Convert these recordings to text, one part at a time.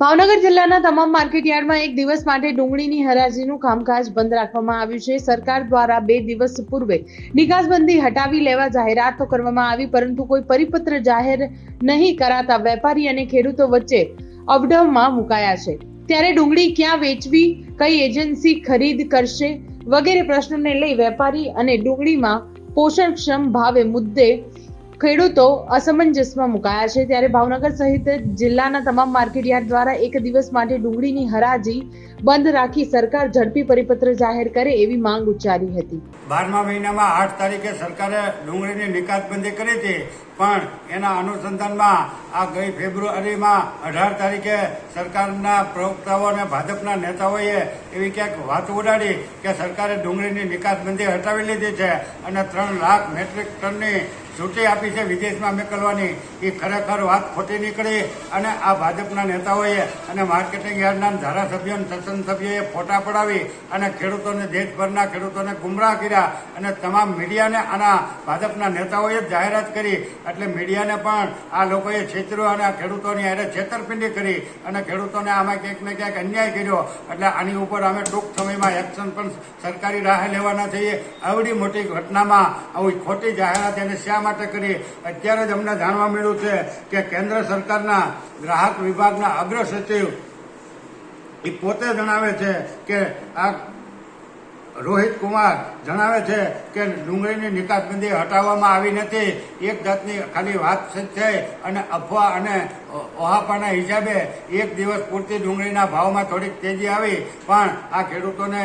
ભાવનગર જિલ્લાના તમામ માર્કેટયાર્ડમાં એક દિવસ માટે ડુંગળીની હરાજીનું કામકાજ બંધ રાખવામાં આવ્યું છે. સરકાર દ્વારા બે દિવસ પૂર્વે નિકાસબંધી હટાવી લેવા જાહેરાત તો કરવામાં આવી, પરંતુ કોઈ પરિપત્ર જાહેર નહીં કરાતા વેપારી અને ખેડૂતો વચ્ચે અવઢવમાં મુકાયા છે. ત્યારે ડુંગળી ક્યાં વેચવી, કઈ એજન્સી ખરીદ કરશે વગેરે પ્રશ્નોને લઈ વેપારી અને ડુંગળીમાં પોષણક્ષમ ભાવે મુદ્દે ખેડૂતો અસમંજસમાં મુકાયા છે ત્યારે ભાવનગર સહિત જિલ્લાના તમામ માર્કેટયાર્ડ દ્વારા એક દિવસ માટે ડુંગળીની હરાજી બંધ રાખી સરકાર ઝડપી પરિપત્ર જાહેર કરે એવી માંગ ઉચ્ચારી હતી. બારમા મહિનામાં આઠ તારીખે સરકારે ડુંગળીની નિકાસબંધી કરી હતી, પણ એના અનુસંધાનમાં આ ગઈ ફેબ્રુઆરીમાં અઢાર તારીખે સરકારના પ્રવક્તાઓ અને ભાજપના નેતાઓએ એવી ક્યાંક વાત ઉડાડી કે સરકારે ડુંગળીની નિકાસબંધી હટાવી લીધી છે અને ત્રણ લાખ મેટ્રિક ટનની છૂટી આપી છે, વિદેશમાં મોકલવાની. એ ખરેખર વાત ખોટી નીકળી અને આ ભાજપના નેતાઓએ અને માર્કેટિંગ યાર્ડના ધારાસભ્યો અને સત્સંગ ફોટા પડાવી અને ખેડૂતોને દેશભરના ખેડૂતોને ગુમરાહ કર્યા અને તમામ મીડિયાને આના ભાજપના નેતાઓએ જ જાહેરાત કરી. એટલે મીડિયાને પણ આ લોકોએ છેતર્યો અને ખેડૂતોની હારે છેતરપિંડી કરી અને ખેડૂતોને આમાં ક્યાંક ને ક્યાંક અન્યાય કર્યો. એટલે આની ઉપર અમે ટૂંક સમયમાં એક્શન પણ સરકારી રાહે લેવાના છીએ. આવડી મોટી ઘટનામાં આવી ખોટી જાહેરાત એને શા માટે કરી અત્યારે જ અમને જાણવા મળ્યું છે કે કેન્દ્ર સરકારના ગ્રાહક વિભાગના અગ્ર સચિવ એ પોતે જણાવે છે કે આ રોહિત કુમાર જણાવે છે કે ડુંગળીની નિકાસબંધી હટાવવામાં આવી નથી. એક જાતની ખાલી વાત છે અને અફવા અને ઓહાપાના હિસાબે એક દિવસ પૂરતી ડુંગળીના ભાવમાં થોડીક તેજી આવી, પણ આ ખેડૂતોને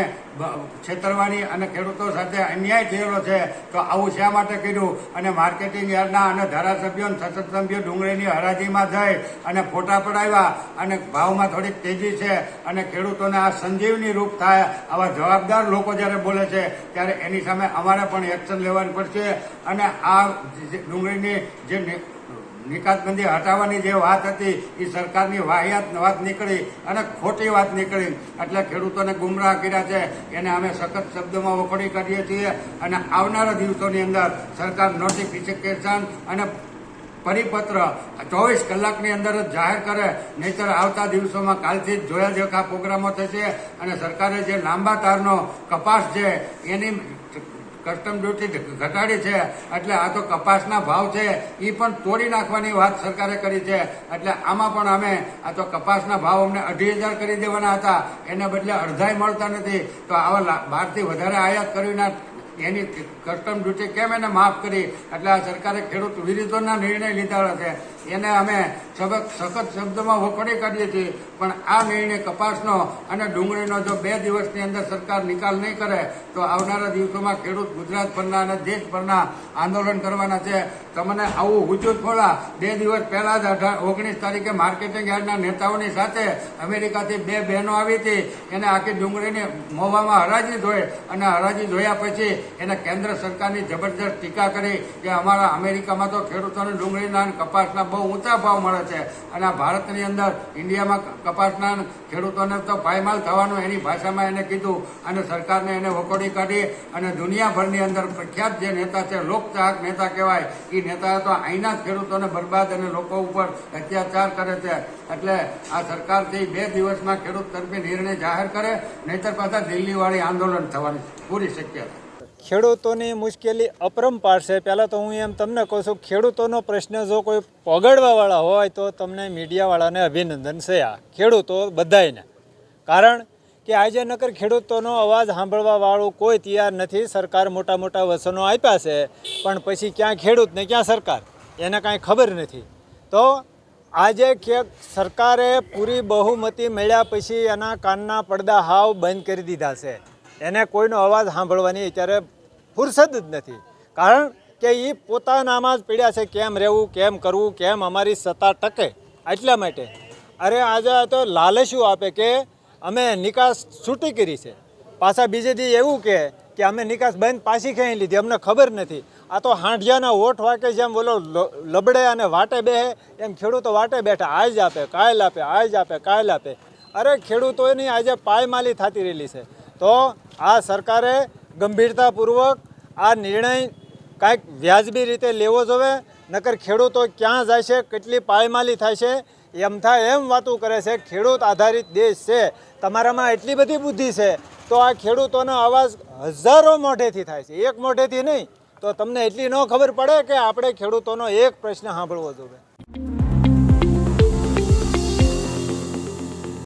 છેતરવાની અને ખેડૂતો સાથે અન્યાય થયેલો છે, તો આવું શા માટે કર્યું? અને માર્કેટિંગ યાર્ડના અને ધારાસભ્યો અને સભ્યો ડુંગળીની હરાજીમાં જઈ અને ફોટા પડાવ્યા અને ભાવમાં થોડીક તેજી છે અને ખેડૂતોને આ સંજીવની રૂપ થાય આવા જવાબદાર લોકો જ્યારે બોલે છે, ત્યારે એની સામે અમારે પણ એક્શન લેવાની પડશે અને આ ડુંગળીની જે નિકાસબંધી હટાવવાની જે વાત હતી એ સરકારની વાહિયાત વાત નીકળી અને ખોટી વાત નીકળી. એટલે ખેડૂતોને ગુમરાહ કર્યા છે. એને અમે સખત શબ્દોમાં વખોડી કરીએ છીએ અને આવનારા દિવસોની અંદર સરકાર નોટિફિકેશન અને પરિપત્ર ચોવીસ કલાકની અંદર જ જાહેર કરે. નહીતર આવતા દિવસોમાં કાલથી જ જોયા જોખા પ્રોગ્રામો થશે અને સરકારે જે લાંબા તારનો કપાસ છે, એની કસ્ટમ ડ્યુટી ઘટાડી છે, એટલે આ તો કપાસના ભાવ છે એ પણ તોડી નાખવાની વાત સરકારે કરી છે. એટલે આમાં પણ અમે આ તો કપાસના ભાવ અમને અઢી હજાર કરી દેવાના હતા, એને બદલે અડધાય મળતા નથી. તો આવા બહારથી વધારે આયાત કરવીના એની કસ્ટમ ડ્યુટી કેમ એને માફ કરી? એટલે આ સરકારે ખેડૂત વિરુદ્ધોના નિર્ણય લીધા છે. એને અમે સબક, સખત શબ્દમાં વખોડી કાઢીએ છીએ. પણ આ નિર્ણય કપાસનો અને ડુંગળીનો જો બે દિવસની અંદર સરકાર નિકાલ નહીં કરે, તો આવનારા દિવસોમાં ખેડૂત ગુજરાતભરના અને દેશભરના આંદોલન કરવાના છે. તમને આવું ઊંચું ખોલા બે દિવસ પહેલા જ અઢાર ઓગણીસ તારીખે માર્કેટિંગ યાર્ડના નેતાઓની સાથે અમેરિકાથી બે બહેનો આવી હતી. એને આખી ડુંગળીની મોવામાં હરાજી ધોઈ અને હરાજી ધોયા પછી એને કેન્દ્ર સરકારની જબરજસ્ત ટીકા કરી કે અમારા અમેરિકામાં તો ખેડૂતોને ડુંગળીના અને કપાસના બહુ ઊંચા ભાવ મળે છે અને આ ભારતની અંદર ઇન્ડિયામાં કપાસના ખેડૂતોને તો પાયમાલ થવાનું એની ભાષામાં એને કીધું અને સરકારને એને વખોડી કાઢી અને દુનિયાભરની અંદર પ્રખ્યાત જે નેતા છે, લોકચાહક નેતા કહેવાય એ નેતા તો અહીંના ખેડૂતોને બરબાદ અને લોકો ઉપર અત્યાચાર કરે છે. એટલે આ સરકારથી બે દિવસમાં ખેડૂત તરફી નિર્ણય જાહેર કરે, નહીતર પાછા દિલ્હીવાળી આંદોલન થવાની પૂરી શક્યતા. ખેડૂતોની મુશ્કેલી અપરંપાર છે. પહેલાં તો હું એમ તમને કહું છું, ખેડૂતોનો પ્રશ્ન જો કોઈ પગડવાવાળા હોય તો તમને મીડિયાવાળાને અભિનંદન છે આ ખેડૂતો બધાયને. કારણ કે આજે નકર ખેડૂતોનો અવાજ સાંભળવાવાળું કોઈ તૈયાર નથી. સરકાર મોટા મોટા વસનો આપ્યા છે, પણ પછી ક્યાં ખેડૂત ને ક્યાં સરકાર? એને કાંઈ ખબર નથી. તો આજે કે સરકારે પૂરી બહુમતી મળ્યા પછી એના કાનના પડદા હાવ બંધ કરી દીધા છે. એને કોઈનો અવાજ સાંભળવાની અત્યારે ફુરસદ જ નથી. કારણ કે એ પોતાનામાં જ પીડ્યા છે, કેમ રહેવું, કેમ કરવું, કેમ અમારી સત્તા ટકે એટલા માટે. અરે આજે તો લાલચું આપે કે અમે નિકાસ છૂટી કરી છે. પાછા બીજે દી એવું કહે કે અમે નિકાસ બંધ પાછી ખેંચી લીધી, અમને ખબર નથી. આ તો હાંઢિયાના ઓઠ વાકે જેમ બોલો લબડે અને વાટે બેહે, એમ ખેડૂતો વાટે બેઠા, આજ આપે, કાલ આપે, આજ આપે, કાલ આપે. અરે ખેડૂતોની આજે પાયમાલી થતી રહેલી છે. તો આ સરકારે ગંભીરતાપૂર્વક આ નિર્ણય કાંઈક વ્યાજબી રીતે લેવો જોવે, નકર ખેડૂતો ક્યાં જાય છે કેટલી પાયમાલી થાય છે એમ થાય એમ વાતું કરે છે, ખેડૂત આધારિત દેશ છે, તમારામાં એટલી બધી બુદ્ધિ છે, તો આ ખેડૂતોનો અવાજ હજારો મોઢેથી થાય છે, એક મોઢેથી નહીં, તો તમને એટલી ન ખબર પડે કે આપણે ખેડૂતોનો એક પ્રશ્ન સાંભળવો જોઈએ